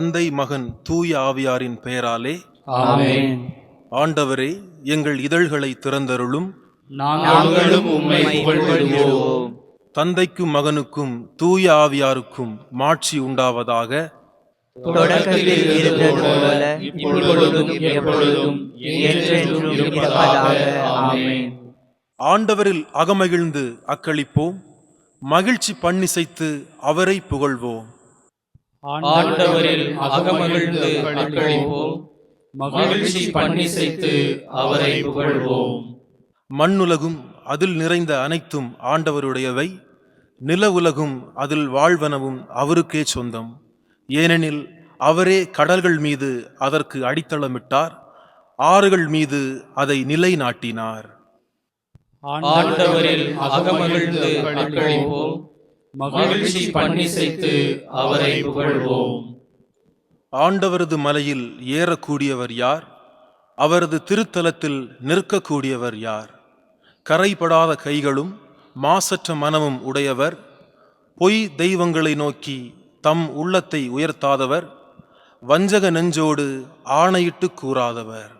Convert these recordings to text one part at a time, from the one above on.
தந்தை மகன் தூய ஆவியாரின் பெயராலே ஆண்டவரே எங்கள் இதழ்களை திறந்தருளும். நாங்களும் உம்மை புகழ்கிறோம் தந்தைக்கும் மகனுக்கும் தூய ஆவியாருக்கும் மாட்சி உண்டாவதாக. ஆண்டவரில் அகமகிழ்ந்து அக்களிப்போம். மகிழ்ச்சி பண்ணிசைத்து அவரை புகழ்வோம். ஆண்டவரில் அகமகிழ்ந்து அக்களிப்போம் மகிழ்ச்சி பண்ணிசைத்து அவரை புகழ்வோம். மண்ணுலகும் அதில் நிறைந்த அனைத்தும் ஆண்டவருடையவை. நில உலகும் அதில் வாழ்வனவும் அவருக்கே சொந்தம். ஏனெனில் அவரே கடல்கள் மீது அதற்கு அடித்தளமிட்டார். ஆறுகள் மீது அதை நிலைநாட்டினார். ஆண்டவரில் அகமகிழ்ந்து அக்களிப்போம் மகிழ்ச்சி பண்ணிசைத்து அவரை புகழ்வோம். ஆண்டவரது மலையில் ஏறக்கூடியவர் யார்? அவரது திருத்தலத்தில் நிற்கக்கூடியவர் யார்? கரைபடாத கைகளும் மாசற்ற மனமும் உடையவர். பொய் தெய்வங்களை நோக்கி தம் உள்ளத்தை உயர்த்தாதவர். வஞ்சக நெஞ்சோடு ஆணையிட்டு கூறாதவர்.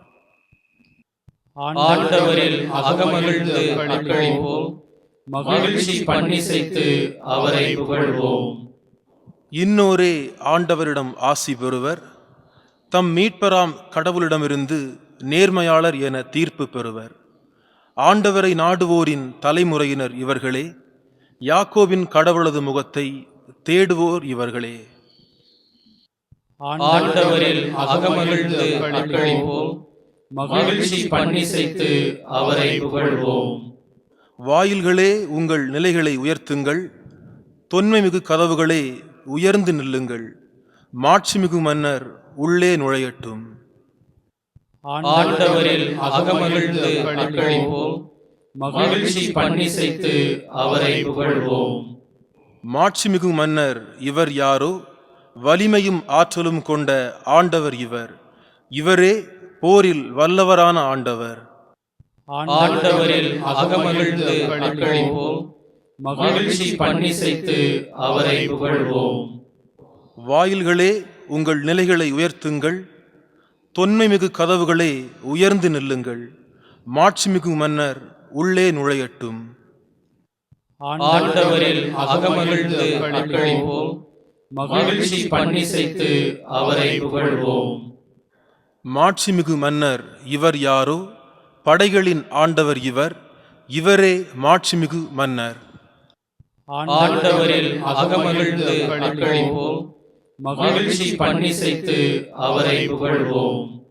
ஆண்டவரில் அகமகிழ்ந்து மகிழ்ச்சி பண்ணிசைத்து அவரை புகழ்வோம். இன்னோரே ஆண்டவரிடம் ஆசி பெறுவர். தம் மீட்பராம் கடவுளிடமிருந்து நேர்மையாளர் என தீர்ப்பு பெறுவர். ஆண்டவரை நாடுவோரின் தலைமுறையினர் இவர்களே யாக்கோபின் கடவுளது முகத்தை தேடுவோர் இவர்களே. ஆண்டவரில் அகமகிழ்ந்து மகிழ்ச்சி பண்ணிசைத்து அவரை புகழ்வோம். வாயில்களே உங்கள் நிலைகளை உயர்த்துங்கள். தொன்மைமிகு கதவுகளே உயர்ந்து நில்லுங்கள். மாட்சிமிகு மன்னர் உள்ளே நுழையட்டும். ஆண்டவரில் அகமகிழ்ந்து அக்களிப்போம் மகிழ்ச்சி பண்ணிசைத்து அவரை புகழ்வோம். மாட்சிமிகு மன்னர் இவர் யாரோ? வலிமையும் ஆற்றலும் கொண்ட ஆண்டவர் இவர். இவரே போரில் வல்லவரான ஆண்டவர். ஆண்டவரில் அகமகிழ்ந்து அக்களிப்போம். மகிழ்ச்சி பண்ணிசைத்து அவரை புகழ்வோம். வாயில்களே உங்கள் நிலைகளை உயர்த்துங்கள். தொன்மைமிகு கதவுகளே உயர்ந்து நில்லுங்கள். மாட்சிமிகு மன்னர் உள்ளே நுழையட்டும். ஆண்டவரில் அகமகிழ்ந்து அக்களிப்போம். மகிழ்ச்சி பண்ணிசைத்து அவரை புகழ்வோம். மாட்சிமிகு மன்னர் இவர் யாரோ? படைகளின் ஆண்டவர் இவர். இவரே மாட்சிமிகு மன்னர். ஆண்டவரில் அகமகிழ்ந்து அக்களிப்போம் மகிழ்ச்சி பண்ணிசைத்து அவரை புகழ்வோம்.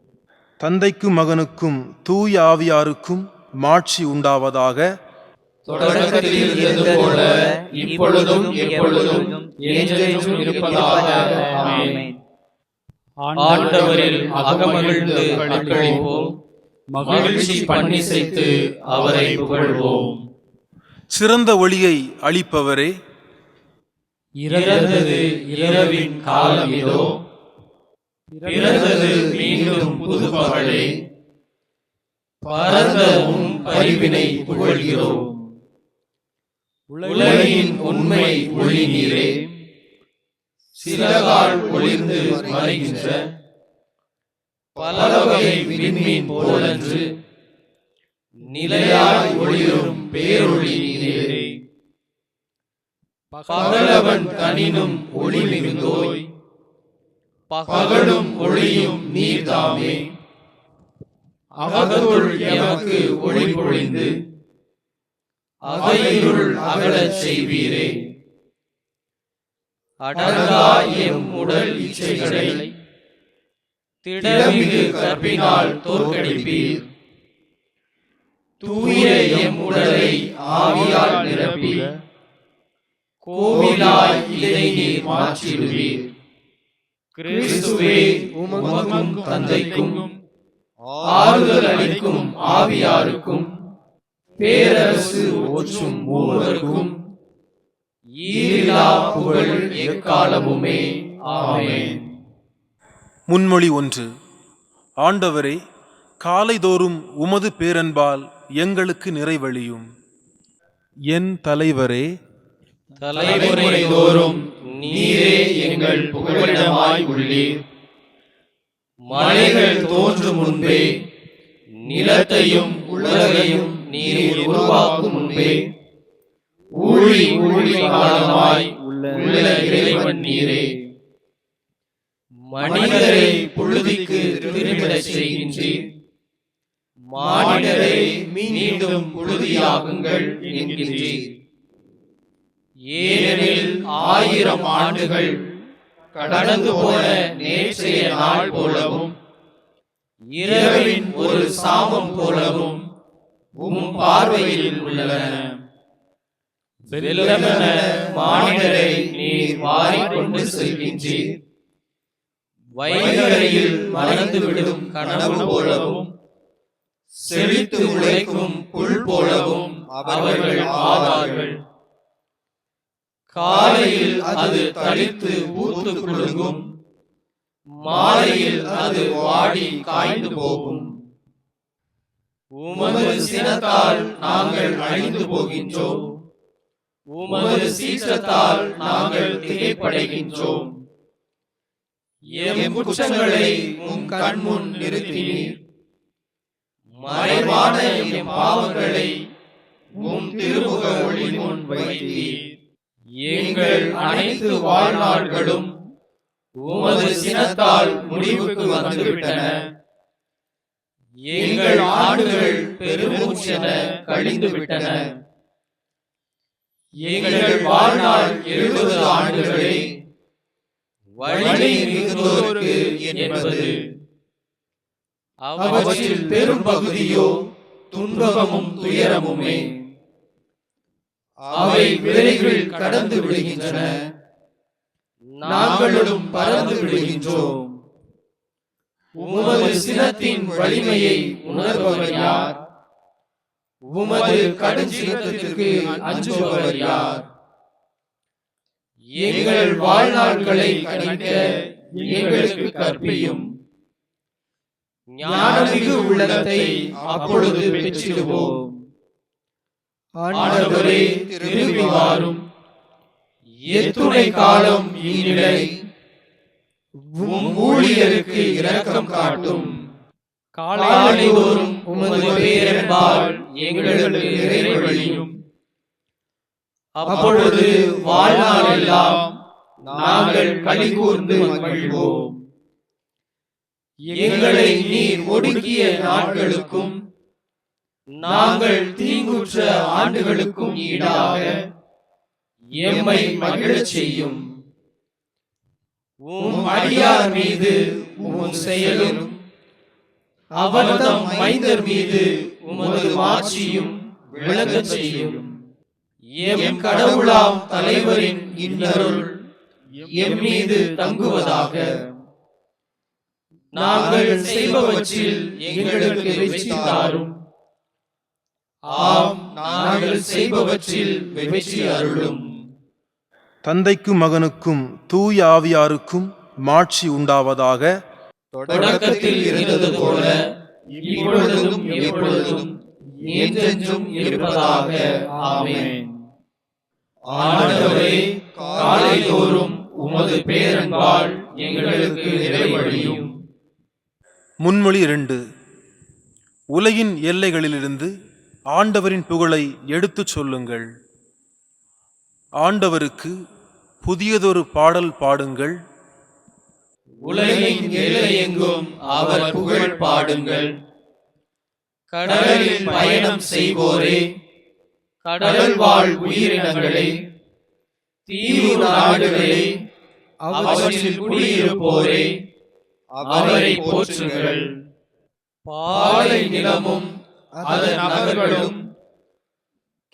தந்தைக்கும் மகனுக்கும் தூய ஆவியாருக்கும் மாட்சி உண்டாவதாக. தொடக்கத்தில் இருந்தது போல இப்பொழுதும் எப்பொழுதும் என்றென்றும் இருப்பதாக ஆமென். ஆண்டவரில் அகமகிழ்ந்து அக்களிப்போம் மகிழ்ச்சி பண்ணிசைத்து அவரை புகழ்வோம். சிறந்த ஒளியை அளிப்பவரே. இறந்தது இரவின் காலம் இதோ. பிறந்தது மீண்டும் புது பகலே பரந்த உம் பரிவினை புகழ்கிறோம். உலகின் உண்மை ஒளி நீரே. சிறகால் ஒளிர்ந்து மறைகின்ற பலவகை விண்மீன் போலன்று நிலையாய் ஒளிரும் பேரொளி நீரே. பகலவன் தனினும் ஒளி மிகுந்தோய். பகலும் ஒளியும் நீர்தாமே. அகத்துள் எமக்கு ஒளி பொழிந்து. அகையிருள் அகலச் செய்வீரே. அடங்கா எம் உடல் இச்சைகளை. திடமிகு கற்பினால் தோற்கடிப்பீர். தூய எம் உடலை ஆவியால் நிரப்பி கோவிலாய் இதை நீர் மாற்றிடுவீர். கிறிஸ்துவே உமக்கும் தந்தைக்கும் ஆறுதல் அளிக்கும் ஆவியாருக்கும் பேரரசு ஒற்றும் மூவருக்கும் ஈரிலா புகழ் எக்காலமுமே. ஆமேன். முன்மொழி ஒன்று. ஆண்டவரே காலைதோறும் உமது பேரன்பால் எங்களுக்கு நிறைவழியும். என் தலைவரே தலைமுறை தோறும் நீரே எங்கள் புகழிடமாய் உள்ளீர். மலைகள் தோன்றும் முன்பே நிலத்தையும் உலகையும் நீரில் உருவாக்கும் முன்பே ஊழி ஊழி காலமாய் உள்ள இறைவன் நீரே. மனிதரை புழுதிக்கு திரும்பிடச் செய்கின்றீர். மானிடரை மீண்டும் புழுதியாகுங்கள் என்கின்றீர். ஏனெனில் ஆயிரம் ஆண்டுகள் கடந்து போன நேற்றைய நாள் போலவும் இரவின் ஒரு சாமம் போலவும் உம் பார்வையில் உள்ளன. வெள்ளமென மானிடரை நீர் வாரிக்கொண்டு செல்கின்றீர். வைகரையில் மறந்து விடும் கனவு போலவும் செழித்து உழைக்கும் புல் போலவும் அவர்கள் ஆவார்கள். காலையில் அது தளித்து பூத்து குலுங்கும் மாலையில் அது வாடி காய்ந்து போகும். உமது சினத்தால் நாங்கள் அழிந்து போகின்றோம். உமது சீற்றத்தால் நாங்கள் திகைப்படைகின்றோம். எம் குற்றங்களை உம் கண்முன் நிறுத்தினீர். மறைவான எம் பாவங்களை உம் திருமுக ஒளி முன் வைத்தீர். எங்கள் அனைத்து வாழ்நாள்களும் உமது சினத்தால் முடிவுக்கு வந்துவிட்டன. எங்கள் ஆண்டுகள் பெருமூச்சென கழிந்து விட்டன எங்கள் வாழ்நாள் எழுபது ஆண்டுகளை வழி மிகுந்தோருக்கு என்பது. அவற்றில் பெரும் பகுதியோ துன்பமும் துயரமுமே. அவை விரைவில் கடந்து விடுகின்றன. நாங்களும் பறந்து விடுகின்றோம். உமது சினத்தின் வலிமையை உணர்பவர் யார்? உமது கடுஞ்சினத்திற்கு அஞ்சுபவர் யார்? எங்கள் வாழ்நாட்களை கணிக்க எங்களுக்கு கற்பியும். ஞானமிகு உள்ளத்தை அப்பொழுது பெற்றிடுவோம். ஆண்டவரே திரும்பி வாரும் எத்துணை காலம் இந்நிலை. ஊழியருக்கு இரக்கம் காட்டும். காலைதோறும் உமது பேரன்பால் எங்களுக்கு இறைவழியும் அப்பொழுது வாழ்நாளெல்லாம் நாங்கள் களிகூர்ந்து மகிழ்வோம். எங்களை நீர் ஒடுக்கிய நாட்களுக்கும் நாங்கள் தீங்குற்ற ஆண்டுகளுக்கும் ஈடாக எம்மை மகிழச் செய்யும். உம் அடியார் மீது உம் செயலும் அவர்தம் மைந்தர் மீது உமது மாட்சியும் விளங்கச் செய்யும். எம் கடவுளாம் தலைவரின் இன்னருள் எம் மீது தங்குவதாக. நாங்கள் செய்பவற்றில் எங்களுக்கு வெற்றி தாரும். ஆம் நாங்கள் செய்பவற்றில் வெற்றி அருளும். தந்தைக்கும் மகனுக்கும் தூய ஆவியாருக்கும் மாட்சி உண்டாவதாக. தொடக்கத்தில் இருந்தது போல இப்பொழுதும் எப்பொழுதும் என்றென்றும் இருப்பதாக. ஆமென். ஆண்டவரே காலைதோறும் உமது பேரன்பால் எங்களுக்கு நிறைவழியும் முன்மொழி இரண்டு. உலகின் எல்லைகளிலிருந்து ஆண்டவரின் புகழை எடுத்துச் சொல்லுங்கள். ஆண்டவருக்கு புதியதொரு பாடல் பாடுங்கள். உலகின் எல்லையெங்கும் அவர் புகழ் பாடுங்கள். கடலில் பயணம் செய்வோரே கடல் வாழ் உயிரினங்களே தீவு நாடுகளே அவற்றில் குடியிருப்போரே அவரை போற்றுங்கள். பாலை நிலமும் அதன் நகர்களும்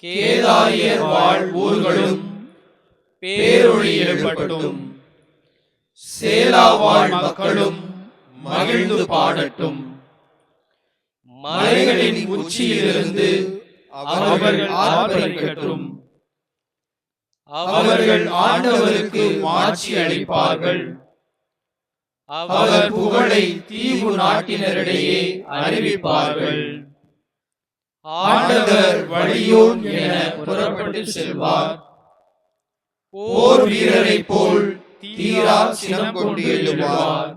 கேதாரியர் வாழ் ஊர்களும் பேரொழி ஏற்பட்டும் சேலா வாழ் மக்களும் மகிழ்ந்து பாடட்டும். மலைகளின் உச்சியிலிருந்து அவர்கள் ஆண்டவருக்கு மாட்சி அளிப்பார்கள். அவர் புகழை தீவு நாட்டினரிடையே அறிவிப்பார்கள். ஆண்டவர் வழியோன் என புறப்பட்டு செல்வார். போர் வீரரைப் போல் தீரா சினம் கொண்டு எழுவார்.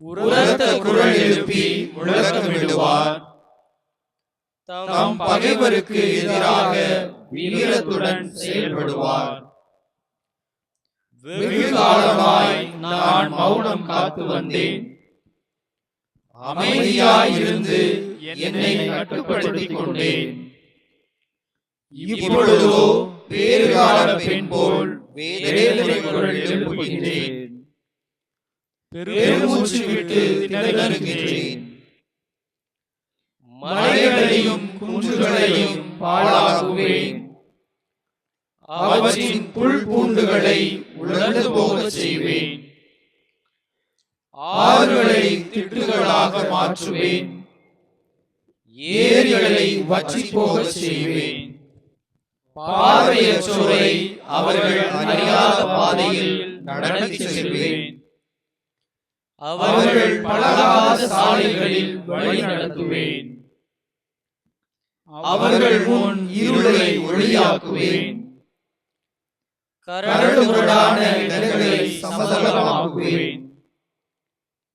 உரத்த குரல் எழுப்பி முழக்கமிடுவார். தம் பகைவருக்கு எதிராக வீரத்துடன் செயல்படுவார். வெகு காலமாய் நான் மௌனம் காத்து வந்தேன். அமைதியாய் இருந்து என்னை கட்டுப்படுத்திக் கொண்டேன். இப்பொழுதோ பேறுகால பெண் போல் வேதனை குரல் எழுப்புகின்றேன். பெருமூச்சு விட்டு திணறுகின்றேன் மலைகளையும் குன்றுகளையும் பாழாக்குவேன். அவற்றின் புல் பூண்டுகளை உலர்ந்து போகச் செய்வேன். ஆறுகளை திட்டுகளாக மாற்றுவேன். ஏரிகளை வற்றி போகச் செய்வேன். பார்வையற்றோரை அவர்கள் அறியாத பாதையில் நடத்தி செல்வேன். அவர்கள் பழகாத சாலைகளில் வழி நடத்துவேன். அவர்கள் முன் இருளை ஒளியாக்குவேன். கரடுமுரடான இடங்களை சமதளமாக்குவேன்.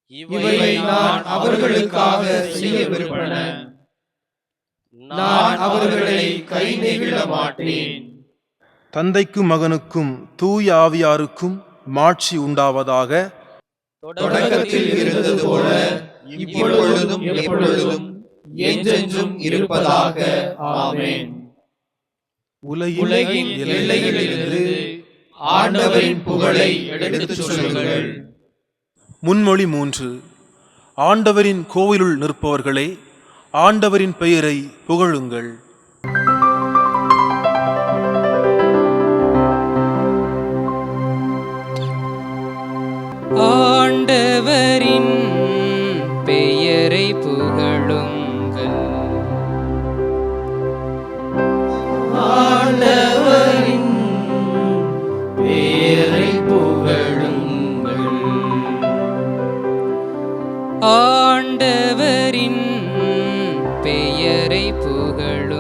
இவை நான் அவர்களுக்காக செய்யவிருப்பன. நான் அவர்களை கை நெகிழ மாட்டேன். தந்தைக்கும் மகனுக்கும் தூய ஆவியாருக்கும் மாட்சி உண்டாவதாக தொடக்கத்தில் இருந்தது போல இப்பொழுதும் எப்பொழுதும் என்றென்றும் இருப்பதாக. ஆமென். உலகின் எல்லைகளிலிருந்து ஆண்டவரின் புகழை எடுத்துச் சொல்லுங்கள். முன்மொழி மூன்று. ஆண்டவரின் கோவிலுள் நிற்பவர்களே ஆண்டவரின் பெயரை புகழுங்கள். ஆண்டவரின் பெயரை புகழுங்கள் பெயரை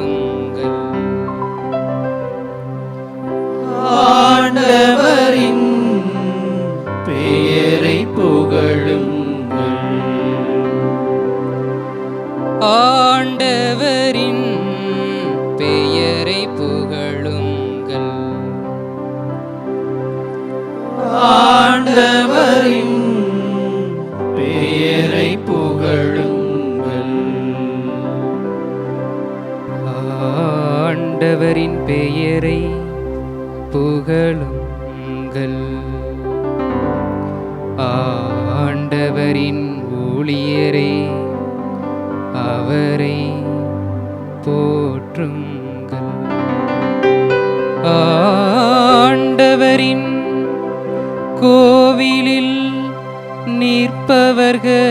கோவிலில் நிற்பவர்களே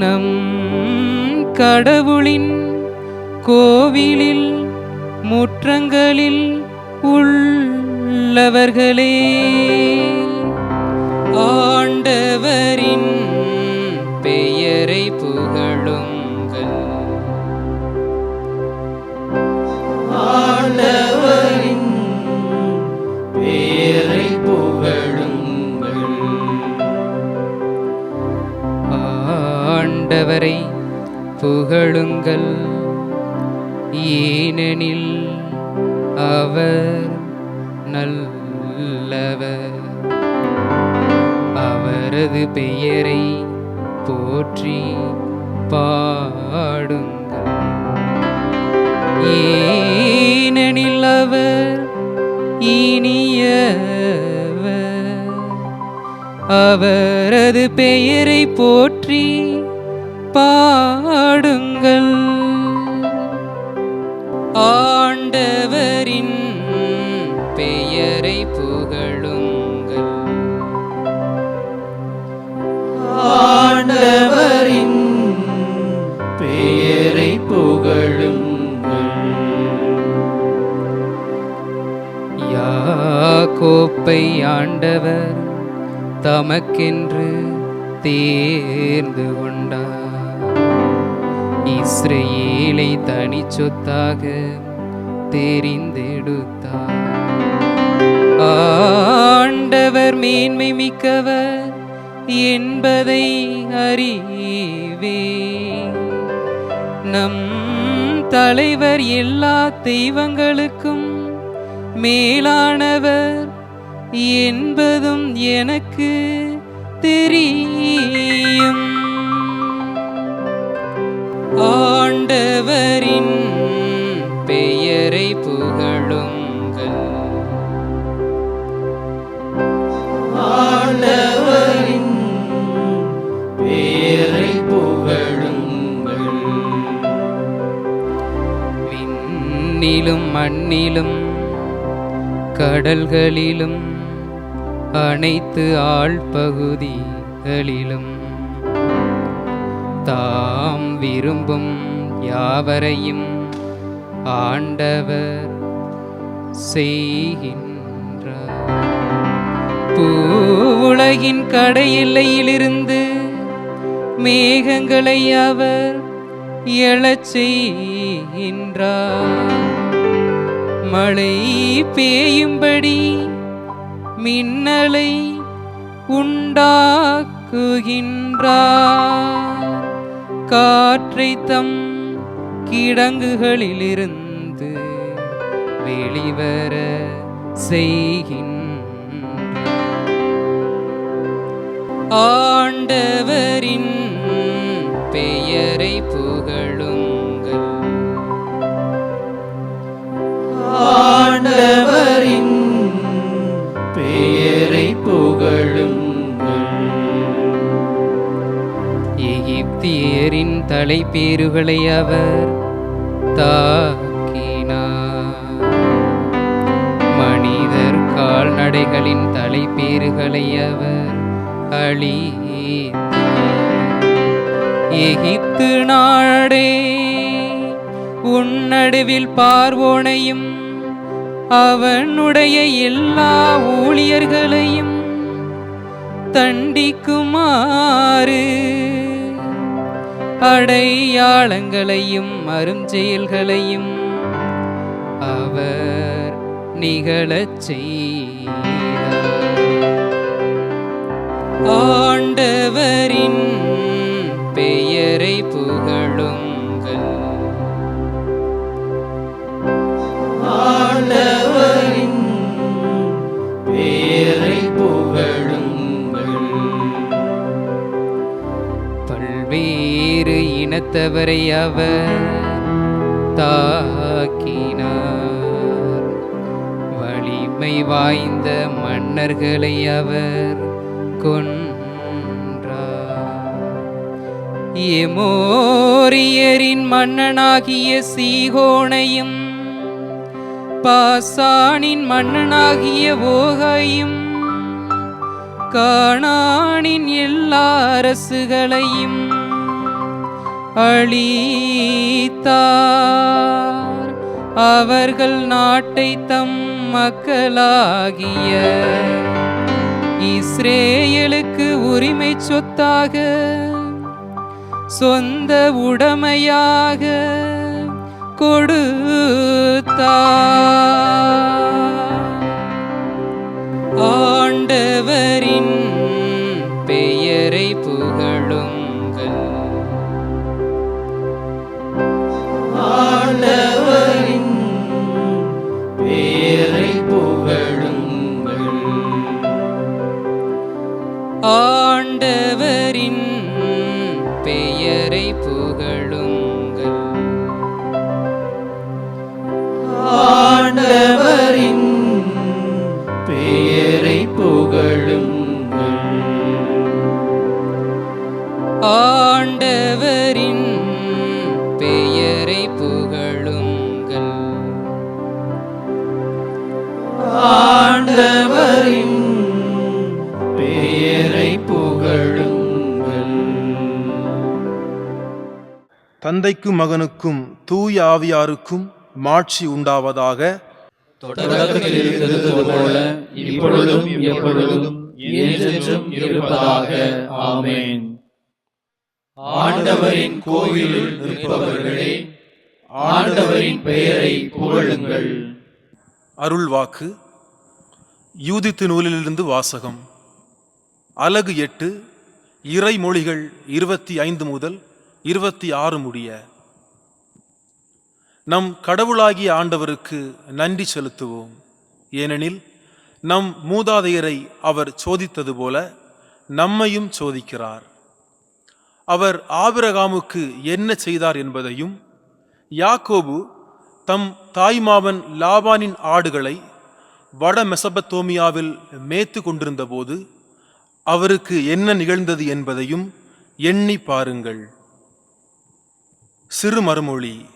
நம் கடவுளின் கோவிலில் முற்றங்களில் உள்ளவர்களே ஆண்டவரின் பெயரை புகழுங்கள். ஆண்டவர் ஆண்டவரை புகழுங்கள். ஏனெனில் அவர் நல்லவர். அவரது பெயரை போற்றி பாடுங்கள். ஏனெனில் அவர் இனியவர். அவரது பெயரை போற்றி பாடுங்கள். ஆண்டவரின் பெயரை புகழுங்கள். ஆண்டவரின் பெயரை புகழுங்கள். யாக்கோப்பை ஆண்டவர் தமக்கென்று தேர்ந்து கொண்டார். இஸ்ரேலை தனி சொத்தாக தெரிந்தெடுத்தார். ஆண்டவர் மேன்மை மிக்கவர் என்பதை அறிவே நம் தலைவர் எல்லா தெய்வங்களுக்கும் மேலானவர் என்பதும் எனக்கு தெரியும். ஆண்டவரின் பெயரை புகழுங்கள். ஆண்டவரின் பேரை புகழுங்கள். விண்ணிலும் மண்ணிலும் கடல்களிலும் அனைத்து ஆழ்பகுதிகளிலும் தாம் விரும்பும் யாவரையும் ஆண்டவர் செய்கின்றார். பூவுலகின் கடையெல்லையிலிருந்து மேகங்களை அவர் எழச் செய்கின்றார். மழை பெய்யும்படி மின்னலை உண்டாக்குகின்றார். காற்றை தம் கிடங்குகளிலிருந்து வெளிவர செய்கின்ற. ஆண்டவரின் பெயரை புகழும் எகிப்தியரின் தலைப்பேறுகளை அவர் தாக்கினார். மனிதர் கால்நடைகளின் தலைப்பேறுகளை அவர் அழித்தார். எகிப்து நாடே உன் நடுவில் பார்வோனையும் அவனுடைய எல்லா ஊழியர்களையும் தண்டிக்குமாறு அடையாளங்களையும் அருஞ்செயல்களையும் அவர் நிகழச் செய்தார். ஆண்டவரின் பெயரை புகழுங்கள். ஆண்டவர் இனத்தவரை அவர் தாக்கினார். வலிமை வாய்ந்த மன்னர்களை அவர் கொன்றார். எமோரியரின் மன்னனாகிய சீகோனையும் பாசானின் மன்னனாகிய ஓகையும் காணானின் எல்லா அரசுகளையும் அளித்தார் அவர்கள் நாட்டை தம் மக்களாகிய இஸ்ரேலுக்கு உரிமை சொத்தாக சொந்த உடமையாக கொடுத்தார். தந்தைக்கும் மகனுக்கும் தூய ஆவியாருக்கும் மாட்சி உண்டாவதாக ஆண்டவரின் கோவிலில் நிற்பவர்களே ஆண்டவரின் பெயரை புகழுங்கள். அருள்வாக்கு யூதித்து நூலிலிருந்து வாசகம். அலகு எட்டு இறைமொழிகள் இருபத்தி ஐந்து முதல் இருபத்தி ஆறு முடிய. நம் கடவுளாகிய ஆண்டவருக்கு நன்றி செலுத்துவோம். ஏனெனில் நம் மூதாதையரை அவர் சோதித்தது போல நம்மையும் சோதிக்கிறார். அவர் ஆபிரகாமுக்கு என்ன செய்தார் என்பதையும் யாக்கோபு தம் தாய்மாவன் லாபானின் ஆடுகளை வட மெசபத்தோமியாவில் மேய்த்து கொண்டிருந்தபோது அவருக்கு என்ன நிகழ்ந்தது என்பதையும் எண்ணி பாருங்கள். சிறு மறுமொழி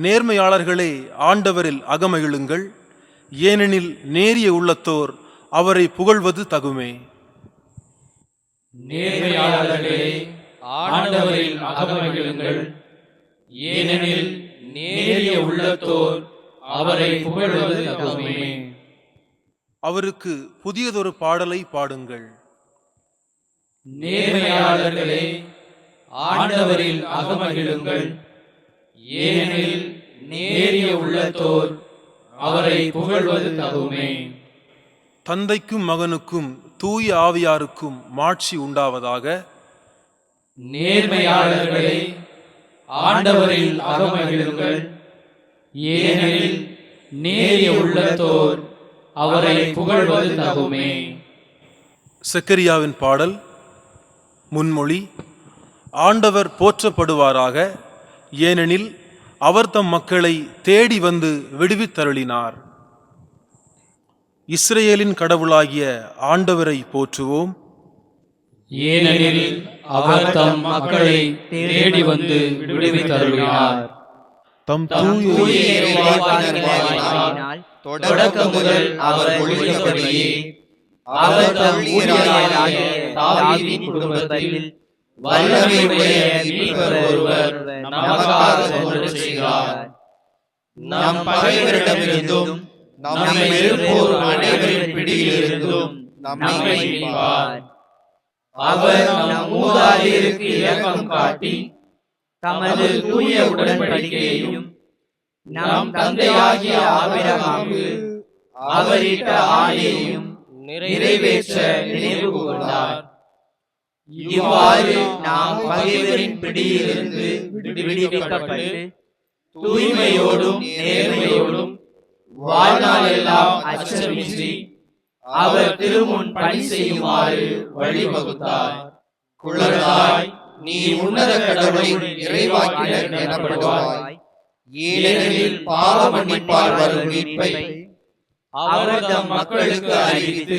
நேர்மையாளர்களே ஆண்டவரில் அகமகிழுங்கள். ஏனெனில் நேரிய உள்ளத்தோர் அவரை புகழ்வது தகுமே. நேர்மையாளர்களே ஆண்டவரில் அகமகிழுங்கள். ஏனெனில் நேரிய உள்ளத்தோர் அவரை புகழ்வது தகுமே. அவருக்கு புதியதொரு பாடலை பாடுங்கள். நேர்மையாளர்களே ஆண்டவரில் அகமகிழுங்கள். ஏனெனில் நேரிய உள்ளத்தோர் அவரை புகழ்வது தகுமே. தந்தைக்கும் மகனுக்கும் தூய ஆவியாருக்கும் மாட்சி உண்டாவதாக நேர்மையாளர்களே ஆண்டவரில் அகமகிழுங்கள். ஏனெனில் நேரிய உள்ளத்தோர் அவரை புகழ்வது தகுமே. செக்கரியாவின் பாடல் முன்மொழி ஆண்டவர் போற்றப்படுவாராக. ஏனெனில் அவர் தம் மக்களை தேடி வந்து விடுவித்தருளினார். இஸ்ரேலின் கடவுளாகிய ஆண்டவரை போற்றுவோம். ஏனெனில் அவர் தம் மக்களை தேடி வந்து விடுவித்தருளினார். தம் தூய தொடக்கம் முதல் அவர் ஒழிந்தபடியே அவர் தம் ஊழியராகிய தாவீதின் குடும்பத்தில் வல்லமையுடைய மீட்பர் ஒருவர் நமக்காக செய்கிறார் நம் பகைவரிடமிருந்தும் நம்மை இருப்போர் அனைவரின் பிடியிலிருந்தும் நம்மை மீட்பார் அவர் நம் மூதாதையருக்கு இரக்கம் காட்டி தமது தூய உடன்படிக்கையையும் நம் தந்தையாகிய ஆபிரகாமுக்கு அவரிட்ட ஆணையையும் நிறைவேற்ற நினைவு கூர்ந்தார். இவ்வாறு நாம் பகைவரின் பிடியிலிருந்து விடுவிக்கப்பட்டு தூய்மையோடும் நேர்மையோடும் வாழ்நாளெல்லாம் அச்சமின்றி அவர் திருமுன் பணி செய்யுமாறு வழிவகுத்தார். குழந்தாய் நீ உன்னத கடவுளின் இறைவாக்கினர் எனப்படுவாய். ஏனெனில் பாவ மன்னிப்பால் வரும் மீட்பை அவர் தம் மக்களுக்கு அறிவித்து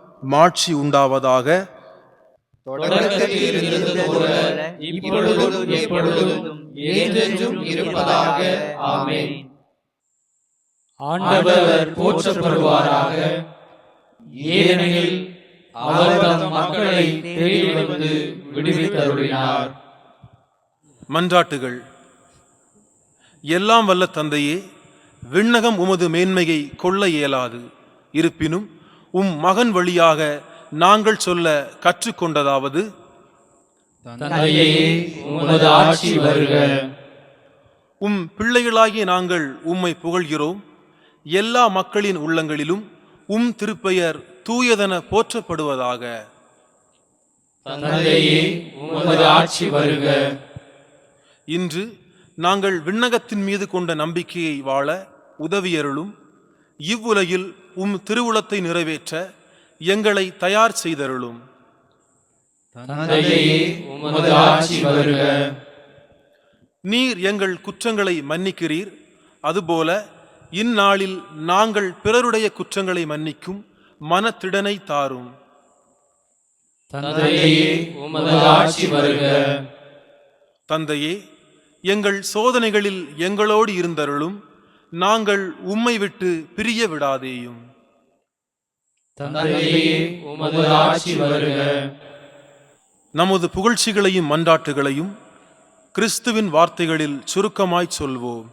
மாட்சி உண்டாவதாக ஆண்டவர் போற்றப்படுவாராக. ஏனெனில் அவர் தம் மக்களை தேடி வந்து விடுவித்தருளினார். மன்றாட்டுகள். எல்லாம் வல்ல தந்தையே விண்ணகம் உமது மேன்மையை கொள்ள இயலாது. இருப்பினும் உம் மகன் வழியாக நாங்கள் சொல்ல கற்றுக்கொண்டதாவது? உம் பிள்ளைகளாகிய நாங்கள் உம்மை புகழ்கிறோம். எல்லா மக்களின் உள்ளங்களிலும் உம் திருப்பெயர் தூயதென போற்றப்படுவதாக. இன்று நாங்கள் விண்ணகத்தின் மீது கொண்ட நம்பிக்கையை வாழ உதவியருளும். இவ்வுலகில் உம் திருவுளத்தை நிறைவேற்ற எங்களை தயார் செய்தருளும். நீர் எங்கள் குற்றங்களை மன்னிக்கிறீர். அதுபோல இந்நாளில் நாங்கள் பிறருடைய குற்றங்களை மன்னிக்கும் மனத்திடனை தாரும். தந்தையே எங்கள் சோதனைகளில் எங்களோடு இருந்தருளும். நாங்கள் உம்மை விட்டு பிரிய விடாதேயும். நமது புகழ்ச்சிகளையும் மன்றாட்டுகளையும் கிறிஸ்துவின் வார்த்தைகளில் சுருக்கமாய்ச் சொல்வோம்.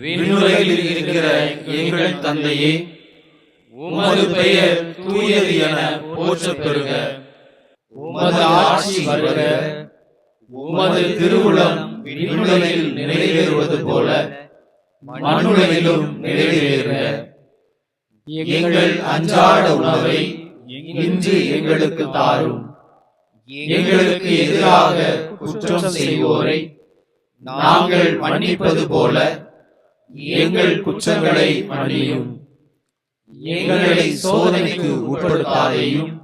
விண்ணுலகில் இருக்கிற எங்கள் தந்தையே உமது பெயர் தூயது என போற்றப் பெறுக உமது ஆட்சி வருக. உமது திருவுளம் விண்ணுலகில் நிறைவேறுவது போல. மண்ணுலகிலும் நிறைவேற. எங்கள் அன்றாட உணவை இன்று எங்களுக்கு தாரும். எங்களுக்கு எதிராக குற்றம் செய்வோரை நாங்கள் மன்னிப்பது போல எங்கள் குற்றங்களை மன்னியும். எங்களை சோதனைக்கு உட்படுத்தாதையும்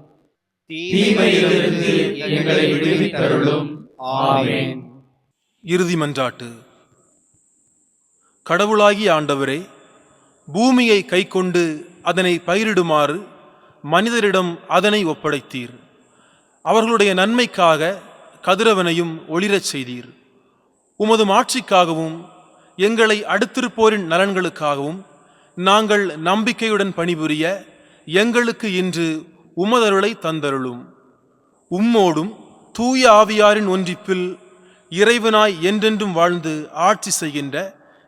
தீமையிலிருந்து எங்களை விடுவித்தருளும். ஆமேன். இறுதி மன்றாட்டு. கடவுளாகி ஆண்டவரே பூமியை கைக்கொண்டு அதனை பயிரிடுமாறு மனிதரிடம் அதனை ஒப்படைத்தீர். அவர்களுடைய நன்மைக்காக கதிரவனையும் ஒளிரச் செய்தீர். உமது மாட்சிக்காகவும் எங்களை அடுத்திருப்போரின் நலன்களுக்காகவும் நாங்கள் நம்பிக்கையுடன் பணிபுரிய எங்களுக்கு இன்று உமதருளை தந்தருளும். உம்மோடும் தூய ஆவியாரின் ஒன்றிப்பில் இறைவனாய் என்றென்றும் வாழ்ந்து ஆட்சி செய்கின்ற